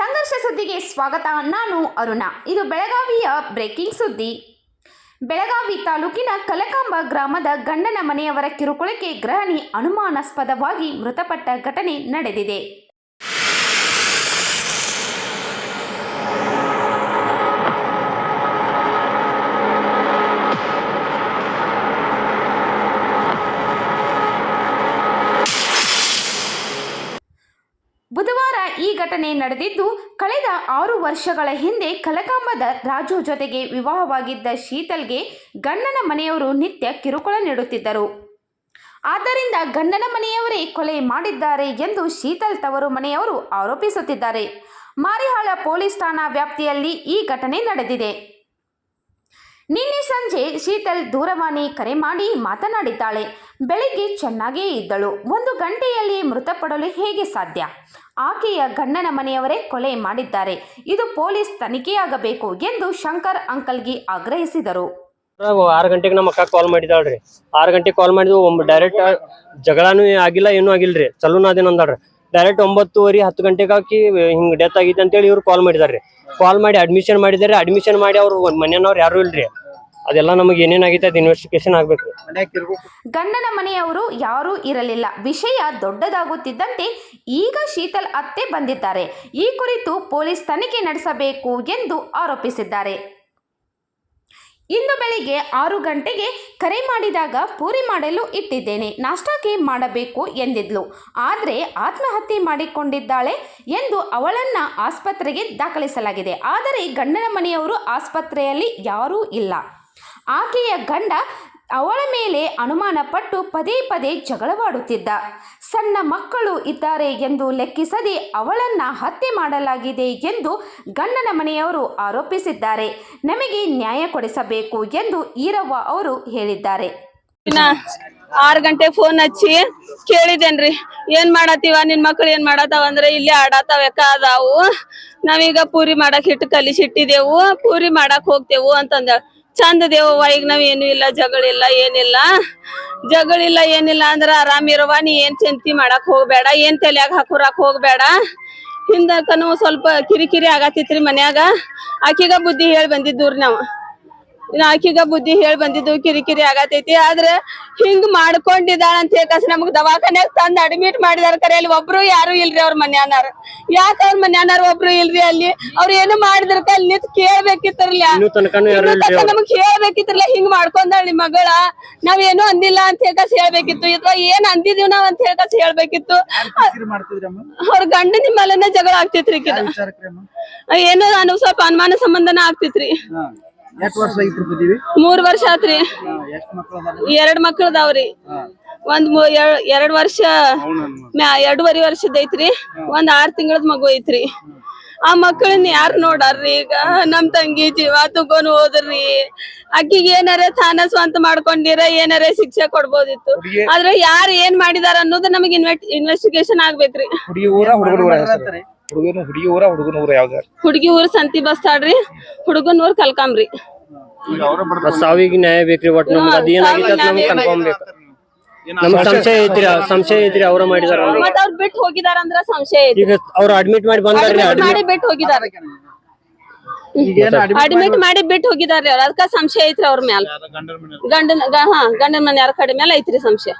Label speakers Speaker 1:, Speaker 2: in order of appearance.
Speaker 1: ಸಂಘರ್ಷ ಸುದ್ದಿಗೆ ಸ್ವಾಗತ. ನಾನು ಅರುಣ. ಇದು ಬೆಳಗಾವಿಯ ಬ್ರೇಕಿಂಗ್ ಸುದ್ದಿ. ಬೆಳಗಾವಿ ತಾಲೂಕಿನ ಕಲಕಾಂಬ ಗ್ರಾಮದ ಗಂಡನ ಮನೆಯವರ ಕಿರುಕುಳಕ್ಕೆ ಗೃಹಿಣಿ ಅನುಮಾನಾಸ್ಪದವಾಗಿ ಮೃತಪಟ್ಟ ಘಟನೆ ನಡೆದಿದೆ. ಘಟನೆ ನಡೆದಿದ್ದು, ಕಳೆದ ಆರು ವರ್ಷಗಳ ಹಿಂದೆ ಕಲಕಾಂಬದ ರಾಜು ಜೊತೆಗೆ ವಿವಾಹವಾಗಿದ್ದ ಶೀತಲ್ಗೆ ಗಂಡನ ಮನೆಯವರು ನಿತ್ಯ ಕಿರುಕುಳ ನೀಡುತ್ತಿದ್ದರು. ಆದ್ದರಿಂದ ಗಂಡನ ಮನೆಯವರೇ ಕೊಲೆ ಮಾಡಿದ್ದಾರೆ ಎಂದು ಶೀತಲ್ ತವರು ಮನೆಯವರು ಆರೋಪಿಸುತ್ತಿದ್ದಾರೆ. ಮಾರಿಹಾಳ ಪೊಲೀಸ್ ಠಾಣಾ ವ್ಯಾಪ್ತಿಯಲ್ಲಿ ಈ ಘಟನೆ ನಡೆದಿದೆ. ನಿನ್ನೆ ಸಂಜೆ ಶೀತಲ್ ದೂರವಾಣಿ ಕರೆ ಮಾಡಿ ಮಾತನಾಡಿದ್ದಾಳೆ. ಬೆಳಿಗ್ಗೆ ಚೆನ್ನಾಗೇ ಇದ್ದಳು. ಒಂದು ಗಂಟೆಯಲ್ಲಿ ಮೃತಪಡಲು ಹೇಗೆ ಸಾಧ್ಯ? ಆಕೆಯ ಗಂಡನ ಮನೆಯವರೇ ಕೊಲೆ ಮಾಡಿದ್ದಾರೆ. ಇದು ಪೊಲೀಸ್ ತನಿಖೆಯಾಗಬೇಕು ಎಂದು ಶಂಕರ್ ಅಂಕಲ್ಗೆ ಆಗ್ರಹಿಸಿದರು.
Speaker 2: ಆರು ಗಂಟೆಗೆ ನಮ್ಮ ಅಕ್ಕ ಕಾಲ್ ಮಾಡಿದಾಳ್ರಿ. ಆರು ಗಂಟೆಗೆ ಕಾಲ್ ಮಾಡಿದ್ವು ಡೈರೆಕ್ಟ್ ಜಗಳಾನು ಆಗಿಲ್ಲ, ಏನೂ ಆಗಿಲ್ರಿ. ಚಲೋನ ಅದೇನು ಅಂದಾಳ್ರಿ. ಡೈರೆಕ್ಟ್ ಒಂಬತ್ತುವರೆ, ಹತ್ತು ಗಂಟೆಗೆ ಹಾಕಿ ಹಿಂಗೆ ಡೆತ್ ಆಗಿದೆ ಅಂತೇಳಿ ಇವ್ರು ಕಾಲ್ ಮಾಡಿದಾರ್ರಿ. ಕಾಲ್ ಮಾಡಿ ಅಡ್ಮಿಷನ್ ಮಾಡಿದಾರೆ. ಅಡ್ಮಿಷನ್ ಮಾಡಿ ಅವ್ರು ಮನೆಯವ್ರು ಯಾರು ಇಲ್ರಿ. ಅದೆಲ್ಲ ನಮಗೆ ಏನೇನಾಗೈತೆ ಅದು ಇನ್ವೆಸ್ಟಿಗೇಷನ್ ಆಗ್ಬೇಕ್ರಿ
Speaker 1: ಗಂಡನ ಮನೆಯವರು ಯಾರೂ ಇರಲಿಲ್ಲ. ವಿಷಯ ದೊಡ್ಡದಾಗುತ್ತಿದ್ದಂತೆ ಈಗ ಶೀತಲ್ ಅತ್ತೆ ಬಂದಿದ್ದಾರೆ. ಈ ಕುರಿತು ಪೊಲೀಸ್ ತನಿಖೆ ನಡೆಸಬೇಕು ಎಂದು ಆರೋಪಿಸಿದ್ದಾರೆ. ಇಂದು ಬೆಳಿಗ್ಗೆ ಆರು ಗಂಟೆಗೆ ಕರೆ ಮಾಡಿದಾಗ ಪೂರಿ ಮಾಡಲು ಇಟ್ಟಿದ್ದೇನೆ. ನಾಷ್ಟಕ್ಕೆ ಮಾಡಬೇಕು ಎಂದಿದ್ಲು. ಆದರೆ ಆತ್ಮಹತ್ಯೆ ಮಾಡಿಕೊಂಡಿದ್ದಾಳೆ ಎಂದು ಅವಳನ್ನು ಆಸ್ಪತ್ರೆಗೆ ದಾಖಲಿಸಲಾಗಿದೆ. ಆದರೆ ಗಂಡನ ಮನೆಯವರು ಆಸ್ಪತ್ರೆಯಲ್ಲಿ ಯಾರೂ ಇಲ್ಲ. ಆಕೆಯ ಗಂಡ ಅವಳ ಮೇಲೆ ಅನುಮಾನಪಟ್ಟು ಪದೇ ಪದೇ ಜಗಳವಾಡುತ್ತಿದ್ದ. ಸಣ್ಣ ಮಕ್ಕಳು ಇದ್ದಾರೆ ಎಂದು ಲೆಕ್ಕಿಸದೆ ಅವಳನ್ನ ಹತ್ಯೆ ಮಾಡಲಾಗಿದೆ ಎಂದು ಗಂಡನ ಮನೆಯವರು ಆರೋಪಿಸಿದ್ದಾರೆ. ನಮಗೆ ನ್ಯಾಯ ಕೊಡಿಸಬೇಕು ಎಂದು ಈರವ್ವ ಅವರು ಹೇಳಿದ್ದಾರೆ.
Speaker 3: ಆರು ಗಂಟೆ ಫೋನ್ ಹಚ್ಚಿ ಕೇಳಿದೇನ್ರಿ ಏನ್ ಮಾಡತ್ತೀವ? ನಿನ್ ಮಕ್ಳು ಏನ್ ಮಾಡತ್ತಾವ ಅಂದ್ರೆ ಇಲ್ಲೇ ಆಡತಾವ ಯಾಕ? ಅದಾವು. ನಾವೀಗ ಪೂರಿ ಮಾಡಕ್ ಹಿಟ್ಟು ಕಲಿಸಿಟ್ಟಿದೆವು ಪೂರಿ ಮಾಡಕ್ ಹೋಗ್ತೇವು ಅಂತಂದ. ಚಂದ ದೇವವ್ವ ಈಗ ನಾವ್ ಏನು ಇಲ್ಲ, ಜಗಳಿಲ್ಲ, ಏನಿಲ್ಲ. ಜಗಳಿಲ್ಲ, ಏನಿಲ್ಲ ಅಂದ್ರ ಆರಾಮಿರುವ ನೀ ಏನ್ ಚಿಂತಿ ಮಾಡಕ್ ಹೋಗ್ಬೇಡ, ಏನ್ ತಲೆಯಾಗ ಹಾಕುರಾಕ್ ಹೋಗ್ಬೇಡ. ಹಿಂದಕನು ಸ್ವಲ್ಪ ಕಿರಿಕಿರಿ ಆಗತ್ತಿತ್ರಿ ಮನ್ಯಾಗ. ಆಕಿಗ ಬುದ್ಧಿ ಹೇಳಿ ಬಂದಿದ್ದೂರಿ ನಾವ್. ಆಕಿಗ ಬುದ್ಧಿ ಹೇಳಿ ಬಂದಿದ್ದು ಕಿರಿಕಿರಿ ಆಗತೈತಿ. ಆದ್ರೆ ಹಿಂಗ್ ಮಾಡ್ಕೊಂಡಿದ್ದಾಳ ಅಂತ ಹೇಳಿ ನಮಗ್ ದವಾಖಾನ್ಯಾಗ ತಂದ್ ಅಡ್ಮಿಟ್ ಮಾಡಿದಾರ ಕರೆ ಅಲ್ಲಿ ಒಬ್ರು ಯಾರು ಇಲ್ರಿ ಅವ್ರ ಮನ್ಯಾನಾರ ಯಾಕ ಅವ್ರ ಮನ್ಯಾನಾರ ಒಬ್ರು ಇಲ್ರಿ ಅಲ್ಲಿ? ಅವ್ರ ಏನು ಮಾಡಿದ್ರ ಅಲ್ಲಿ ನಿಂತ್ ಕೇಳ್ಬೇಕಿತ್ತರ್ಲ?
Speaker 2: ಇನ್ನೂ ತನಕನೂ ಯಾರು ಇಲ್ರಿ ಅವ್ರು.
Speaker 3: ನಮಗ್ ಹೇಳ್ಬೇಕಿತ್ರಲ್ಲ ಹಿಂಗ್ ಮಾಡ್ಕೊಂಡಾಳ ನಿಮ್ ಮಗಳ? ನಾವೇನು ಅಂದಿಲ್ಲ ಅಂತ ಹೇಳ್ಕಸ್ ಹೇಳ್ಬೇಕಿತ್ತು. ಅಥವಾ ಏನ್ ಅಂದಿದೀವ್ ನಾವ್ ಅಂತ ಹೇಳ್ಕಸ್ ಹೇಳ್ಬೇಕಿತ್ತು. ಅವ್ರ ಗಂಡ ನಿಮ್ಮಲ್ಲನ ಜಗಳ ಆಗ್ತೈತ್ರಿ
Speaker 4: ಏನು
Speaker 3: ಏನೋ ನಾನು ಸ್ವಲ್ಪ ಅನುಮಾನ ಸಂಬಂಧನ ಆಗ್ತೈತ್ರಿ. ಮೂರ್ ವರ್ಷ ಆತ್ರಿ. ಎರಡ್ ಮಕ್ಳ ಅದಾವ್ರಿ. ಒಂದ್ ಎರಡ್ ವರ್ಷ ಎರಡೂವರೆ ವರ್ಷದ ಐತ್ರಿ. ಒಂದ್ ಆರ್ ತಿಂಗಳದ್ ಮಗು ಐತ್ರಿ. ಆ ಮಕ್ಕಳನ್ನ ಯಾರು ನೋಡಾರ್ರಿ ಈಗ? ನಮ್ ತಂಗಿ ಜೀವ ತಗೊಂಡ್ ಹೋದ್ರಿ. ಅಕ್ಕಿಗೆ ಏನಾರ ಸ್ಥಾನ ಸ್ವಂತ ಮಾಡ್ಕೊಂಡಿರ ಏನಾರ ಶಿಕ್ಷೆ ಕೊಡ್ಬೋದಿತ್ತು. ಆದ್ರೆ ಯಾರು ಏನ್ ಮಾಡಿದಾರ ಅನ್ನೋದು ನಮಗ್ ಇನ್ವೆಸ್ಟಿಗೇಷನ್ ಆಗ್ಬೇಕ್ರಿ.
Speaker 5: ಹುಡುಗನ ಊರ ಹೆಸರು ಹುಡುಗನ ಹುಡುಗಿ ಊರ ಹುಡುಗನ ಊರ ಯಾವ್ದಾರ
Speaker 3: ಹುಡುಗಿ ಊರ್ ಸಂತಿ ಬಸ್ತಾಡ್ರಿ ಹುಡುಗನ್ ಊರ್ ಕಲ್ಕಾಂಬ್ರಿ
Speaker 2: ಆ ಸಾವಿಗೆ ನ್ಯಾಯ ಬೇಕ್ರಿ ಒಟ್ ನಮ್ಗೆ ಅದ್ ಏನಾಗೈತೆ ಅದ್ ನಮ್ಗೆ ಕನ್ಫರ್ಮ್ ಬೇಕು. ನಮ್ಗ್ ಸಂಶಯ ಐತ್ರಿ ಆ ಸಂಶಯ ಐತ್ರಿ ಅವ್ರ ಮಾಡಿದಾರ ಅನ್ನೋದು.
Speaker 3: ಮತ್ ಅವ್ರ ಬಿಟ್ಟು ಹೋಗಿದಾರ ಅಂದ್ರ ಸಂಶಯ ಐತಿ
Speaker 2: ಈಗ ಅವ್ರು ಅಡ್ಮಿಟ್ ಮಾಡಿ ಬಂದಾರ್ರಿ
Speaker 3: Admit
Speaker 2: ಅಡ್ಮಿಟ್
Speaker 3: ಮಾಡಿ ಬಿಟ್ಟು ಹೋಗಿದಾರ.
Speaker 4: ಈಗೇನ್
Speaker 3: ಅಡ್ಮಿಟ್ ಮಾಡಿ ಬಿಟ್ಟು ಹೋಗಿದಾರ್ರಿ ಅವ್ರ. ಅದಕ್ಕ ಸಂಶಯ ಐತ್ರಿ ಅವ್ರ ಮ್ಯಾಲ.
Speaker 4: ಗಂಡನ ಮನೆ
Speaker 3: ಗಂಡನ ಗ- ಹಾ ಗಂಡನ ಮನೆ ಯಾರ ಕಡೆ ಮೇಲೆ ಐತ್ರಿ ಸಂಶಯ.